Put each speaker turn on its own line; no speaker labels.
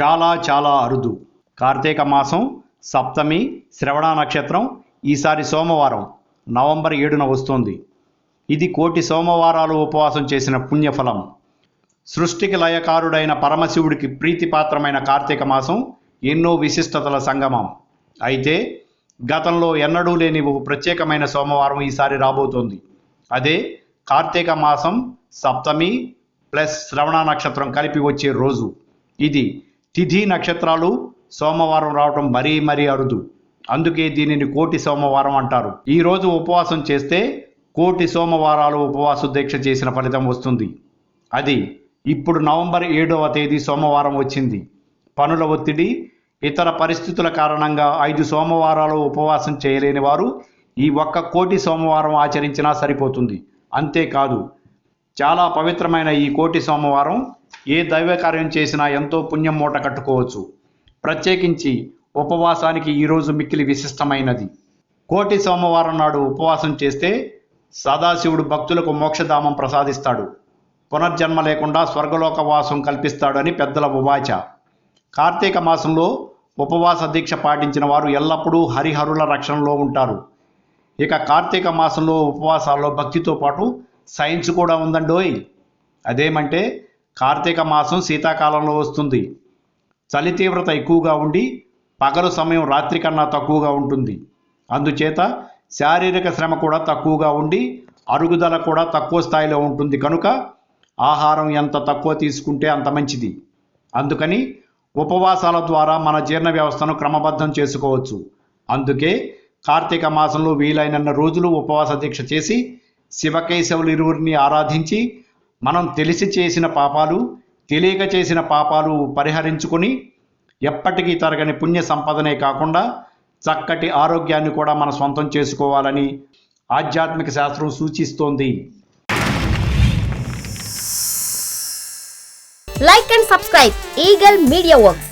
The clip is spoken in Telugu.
చాలా చాలా అరుదు. కార్తీక మాసం సప్తమి శ్రవణ నక్షత్రం ఈసారి సోమవారం నవంబర్ ఏడున వస్తోంది. ఇది కోటి సోమవారాలు ఉపవాసం చేసిన పుణ్యఫలం. సృష్టికి లయకారుడైన పరమశివుడికి ప్రీతిపాత్రమైన కార్తీక మాసం ఎన్నో విశిష్టతల సంగమం. అయితే గతంలో ఎన్నడూ లేని ఒక ప్రత్యేకమైన సోమవారం ఈసారి రాబోతోంది. అదే కార్తీక మాసం సప్తమి ప్లస్ శ్రవణ నక్షత్రం కలిపి వచ్చే రోజు. ఇది తిథి నక్షత్రాలు సోమవారం రావటం మరీ మరీ అరుదు. అందుకే దీనిని కోటి సోమవారం అంటారు. ఈరోజు ఉపవాసం చేస్తే కోటి సోమవారాలు ఉపవాస దీక్ష చేసిన ఫలితం వస్తుంది. అది ఇప్పుడు నవంబర్ ఏడవ తేదీ సోమవారం వచ్చింది. పనుల ఒత్తిడి ఇతర పరిస్థితుల కారణంగా ఐదు సోమవారాలు ఉపవాసం చేయలేని వారు ఈ ఒక్క కోటి సోమవారం ఆచరించినా సరిపోతుంది. అంతేకాదు చాలా పవిత్రమైన ఈ కోటి సోమవారం ఏ దైవ కార్యం చేసినా ఎంతో పుణ్యం మూట కట్టుకోవచ్చు. ప్రత్యేకించి ఉపవాసానికి ఈరోజు మిక్కిలి విశిష్టమైనది. కోటి సోమవారం నాడు ఉపవాసం చేస్తే సదాశివుడు భక్తులకు మోక్షధామం ప్రసాదిస్తాడు. పునర్జన్మ లేకుండా స్వర్గలోక వాసం కల్పిస్తాడని పెద్దల ఉవాచ. కార్తీక మాసంలో ఉపవాస దీక్ష పాటించిన వారు ఎల్లప్పుడూ హరిహరుల రక్షణలో ఉంటారు. ఇక కార్తీక మాసంలో ఉపవాసాల్లో భక్తితో పాటు సైన్స్ కూడా ఉందండోయ్. అదేమంటే కార్తీక మాసం శీతాకాలంలో వస్తుంది. చలి తీవ్రత ఎక్కువగా ఉండి పగలు సమయం రాత్రి కన్నా తక్కువగా ఉంటుంది. అందుచేత శారీరక శ్రమ కూడా తక్కువగా ఉండి అరుగుదల కూడా తక్కువ స్థాయిలో ఉంటుంది. కనుక ఆహారం ఎంత తక్కువ తీసుకుంటే అంత మంచిది. అందుకని ఉపవాసాల ద్వారా మన జీర్ణ వ్యవస్థను క్రమబద్ధం చేసుకోవచ్చు. అందుకే కార్తీక మాసంలో వీలైనన్న రోజులు ఉపవాస దీక్ష చేసి శివకేశవులు ఇరువురిని ఆరాధించి మనం తెలిసి చేసిన పాపాలు తెలియక చేసిన పాపాలు పరిహరించుకొని ఎప్పటికీ తరగని పుణ్య సంపదనే కాకుండా చక్కటి ఆరోగ్యాన్ని కూడా మన సొంతం చేసుకోవాలని ఆధ్యాత్మిక శాస్త్రం సూచిస్తోంది.
Like and subscribe eagle media works